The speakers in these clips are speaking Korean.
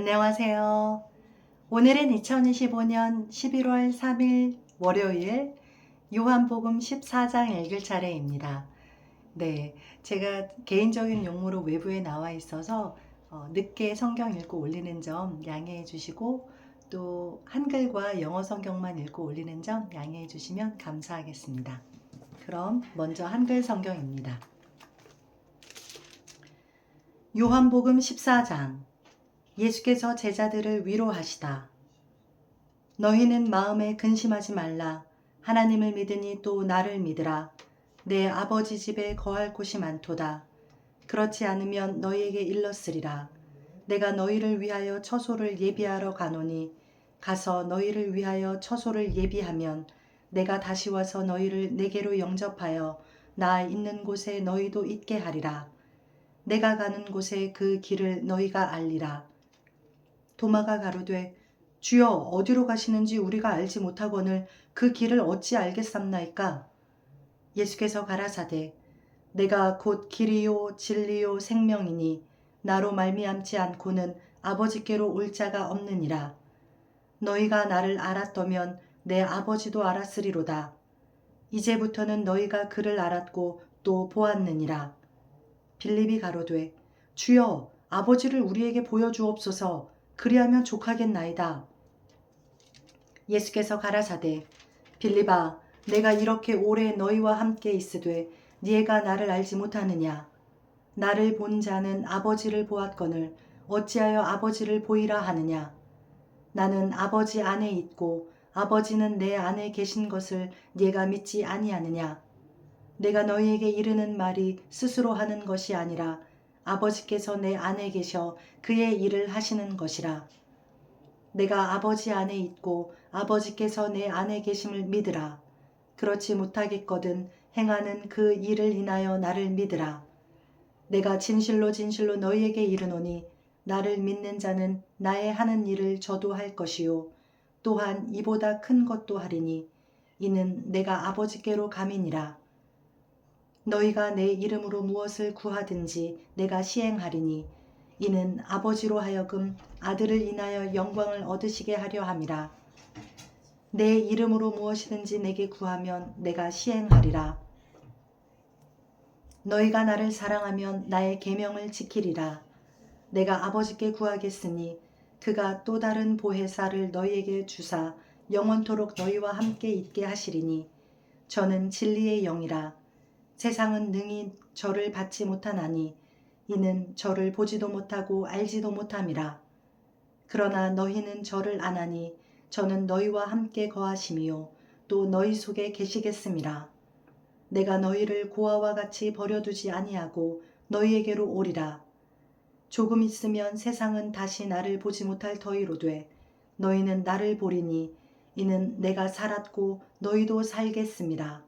안녕하세요. 오늘은 2025년 11월 3일 월요일 요한복음 14장 읽을 차례입니다. 네, 제가 개인적인 용무로 외부에 나와 있어서 어, 늦게 성경 읽고 올리는 점 양해해 주시고 또 한글과 영어 성경만 읽고 올리는 점 양해해 주시면 감사하겠습니다. 그럼 먼저 한글 성경입니다. 요한복음 14장 예수께서 제자들을 위로하시다. 너희는 마음에 근심하지 말라. 하나님을 믿으니 또 나를 믿으라. 내 아버지 집에 거할 곳이 많도다. 그렇지 않으면 너희에게 일렀으리라. 내가 너희를 위하여 처소를 예비하러 가노니 가서 너희를 위하여 처소를 예비하면 내가 다시 와서 너희를 내게로 영접하여 나 있는 곳에 너희도 있게 하리라. 내가 가는 곳에 그 길을 너희가 알리라. 도마가 가로되 주여 어디로 가시는지 우리가 알지 못하거늘 그 길을 어찌 알겠삼나이까? 예수께서 가라사대 내가 곧 길이요 진리요 생명이니 나로 말미암지 않고는 아버지께로 올 자가 없느니라. 너희가 나를 알았더면 내 아버지도 알았으리로다. 이제부터는 너희가 그를 알았고 또 보았느니라. 빌립이 가로되 주여 아버지를 우리에게 보여주옵소서 그리하면 족하겠나이다. 예수께서 가라사대 빌립아 내가 이렇게 오래 너희와 함께 있으되 네가 나를 알지 못하느냐? 나를 본 자는 아버지를 보았거늘 어찌하여 아버지를 보이라 하느냐? 나는 아버지 안에 있고 아버지는 내 안에 계신 것을 네가 믿지 아니하느냐? 내가 너희에게 이르는 말이 스스로 하는 것이 아니라 아버지께서 내 안에 계셔 그의 일을 하시는 것이라. 내가 아버지 안에 있고 아버지께서 내 안에 계심을 믿으라. 그렇지 못하겠거든 행하는 그 일을 인하여 나를 믿으라. 내가 진실로 진실로 너희에게 이르노니 나를 믿는 자는 나의 하는 일을 저도 할 것이요. 또한 이보다 큰 것도 하리니 이는 내가 아버지께로 감이니라. 너희가 내 이름으로 무엇을 구하든지 내가 시행하리니 이는 아버지로 하여금 아들을 인하여 영광을 얻으시게 하려 함이라. 내 이름으로 무엇이든지 내게 구하면 내가 시행하리라. 너희가 나를 사랑하면 나의 계명을 지키리라. 내가 아버지께 구하겠으니 그가 또 다른 보혜사를 너희에게 주사 영원토록 너희와 함께 있게 하시리니 저는 진리의 영이라. 세상은 능히 저를 받지 못하나니 이는 저를 보지도 못하고 알지도 못함이라. 그러나 너희는 저를 아나니 저는 너희와 함께 거하심이요 또 너희 속에 계시겠음이라. 내가 너희를 고아와 같이 버려두지 아니하고 너희에게로 오리라. 조금 있으면 세상은 다시 나를 보지 못할 터이로 돼 너희는 나를 보리니 이는 내가 살았고 너희도 살겠음이라.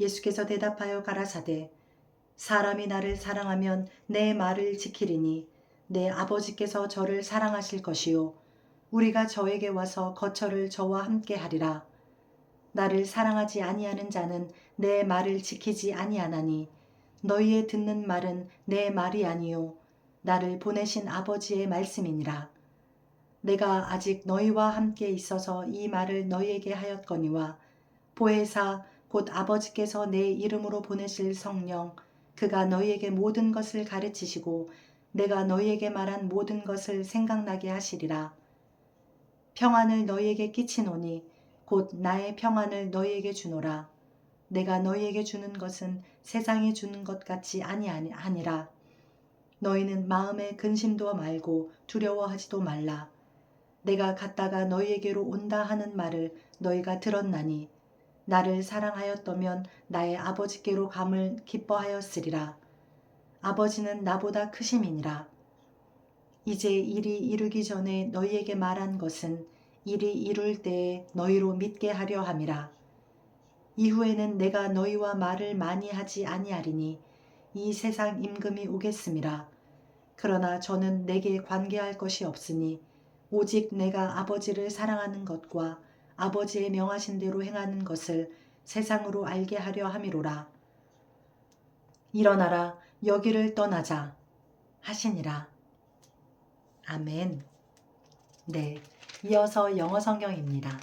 예수께서 대답하여 가라사대 사람이 나를 사랑하면 내 말을 지키리니 내 아버지께서 저를 사랑하실 것이요. 우리가 저에게 와서 거처를 저와 함께 하리라. 나를 사랑하지 아니하는 자는 내 말을 지키지 아니하나니 너희의 듣는 말은 내 말이 아니요. 나를 보내신 아버지의 말씀이니라. 내가 아직 너희와 함께 있어서 이 말을 너희에게 하였거니와 보혜사 곧 아버지께서 내 이름으로 보내실 성령 그가 너희에게 모든 것을 가르치시고 내가 너희에게 말한 모든 것을 생각나게 하시리라. 평안을 너희에게 끼치노니 곧 나의 평안을 너희에게 주노라. 내가 너희에게 주는 것은 세상이 주는 것 같이 아니하니라. 너희는 마음에 근심도 말고 두려워하지도 말라. 내가 갔다가 너희에게로 온다 하는 말을 너희가 들었나니 나를 사랑하였더면 나의 아버지께로 감을 기뻐하였으리라. 아버지는 나보다 크심이니라. 이제 일이 이르기 전에 너희에게 말한 것은 일이 이룰 때에 너희로 믿게 하려 함이라. 이후에는 내가 너희와 말을 많이 하지 아니하리니 이 세상 임금이 오겠음이라. 그러나 저는 내게 관계할 것이 없으니 오직 내가 아버지를 사랑하는 것과 아버지의 명하신 대로 행하는 것을 세상으로 알게 하려 함이로라. 일어나라 여기를 떠나자 하시니라. 아멘. 네, 이어서 영어 성경입니다.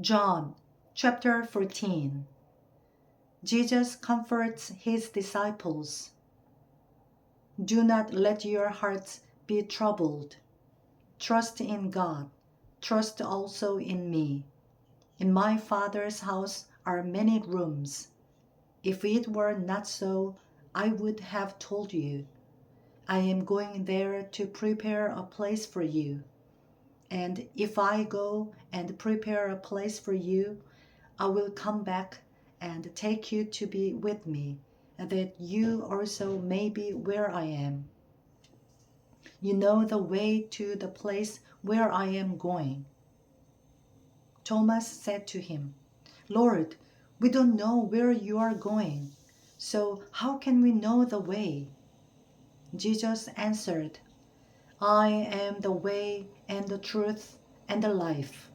John chapter 14 Jesus comforts his disciples. Do not let your hearts be troubled. Trust in God. Trust also in me. In my Father's house are many rooms. If it were not so, I would have told you. I am going there to prepare a place for you. And if I go and prepare a place for you, I will come back and take you to be with me, that you also may be where I am. You know the way to the place where I am going. Thomas said to him, Lord, we don't know where you are going, so how can we know the way? Jesus answered, I am the way and the truth and the life.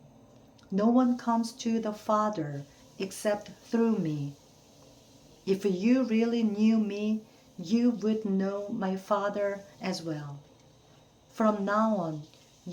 No one comes to the Father except through me. If you really knew me, you would know my Father as well. From now on,